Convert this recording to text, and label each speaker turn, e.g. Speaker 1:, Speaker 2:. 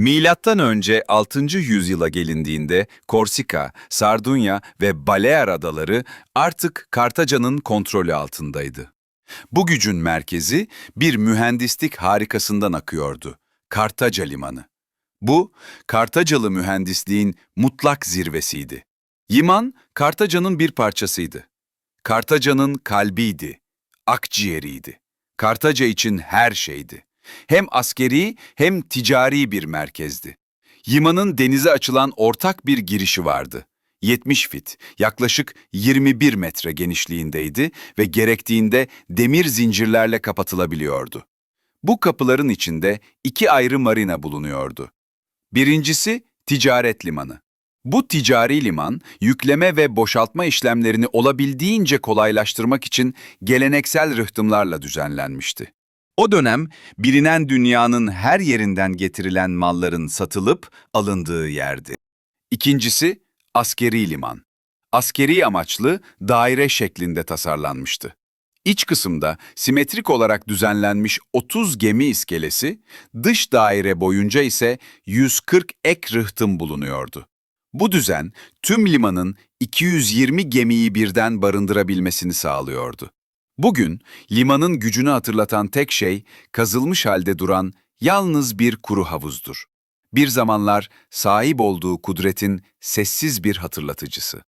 Speaker 1: Milattan önce 6. yüzyıla gelindiğinde Korsika, Sardunya ve Balear adaları artık Kartaca'nın kontrolü altındaydı. Bu gücün merkezi bir mühendislik harikasından akıyordu. Kartaca Limanı. Bu, Kartacalı mühendisliğin mutlak zirvesiydi. Liman, Kartaca'nın bir parçasıydı. Kartaca'nın kalbiydi, akciğeriydi. Kartaca için her şeydi. Hem askeri hem ticari bir merkezdi. Limanın denize açılan ortak bir girişi vardı. 70 fit, yaklaşık 21 metre genişliğindeydi ve gerektiğinde demir zincirlerle kapatılabiliyordu. Bu kapıların içinde iki ayrı marina bulunuyordu. Birincisi ticaret limanı. Bu ticari liman, yükleme ve boşaltma işlemlerini olabildiğince kolaylaştırmak için geleneksel rıhtımlarla düzenlenmişti. O dönem bilinen dünyanın her yerinden getirilen malların satılıp alındığı yerdi. İkincisi askeri liman. Askeri amaçlı daire şeklinde tasarlanmıştı. İç kısımda simetrik olarak düzenlenmiş 30 gemi iskelesi, dış daire boyunca ise 140 ek rıhtım bulunuyordu. Bu düzen tüm limanın 220 gemiyi birden barındırabilmesini sağlıyordu. Bugün limanın gücünü hatırlatan tek şey kazılmış halde duran yalnız bir kuru havuzdur. Bir zamanlar sahip olduğu kudretin sessiz bir hatırlatıcısı.